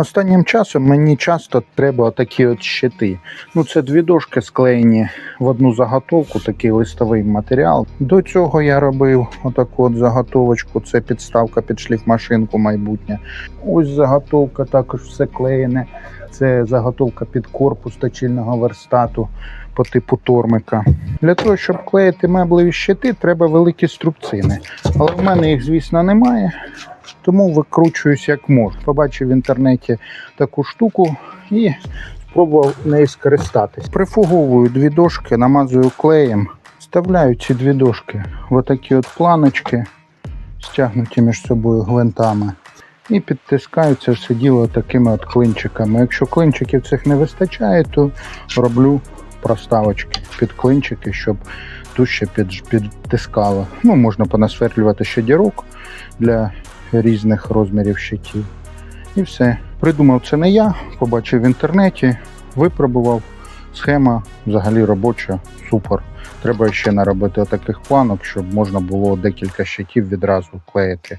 Останнім часом мені часто треба такі от щити. Ну, це дві дошки склеєні в одну заготовку, такий листовий матеріал. До цього я робив отаку от заготовочку. Це підставка під шліфмашинку майбутнє. Ось заготовка також все клеєне. Це заготовка під корпус точильного верстату по типу тормика. Для того, щоб клеїти меблеві щити, треба великі струбцини. Але в мене їх, звісно, немає. Тому викручуюсь як можу. Побачив в інтернеті таку штуку і спробував нею скористатись. Прифуговую дві дошки, намазую клеєм, вставляю ці дві дошки в отакі от планочки, стягнуті між собою гвинтами. І підтискаю це все діло такими от клинчиками. Якщо клинчиків цих не вистачає, то роблю проставочки під клинчики, щоб дужче під, підтискало. Ну, можна понасверлювати ще дірок для різних розмірів щитів. І все. Придумав це не я, побачив в інтернеті, випробував. Схема взагалі робоча, супер. Треба ще наробити таких планок, щоб можна було декілька щитів відразу клеїти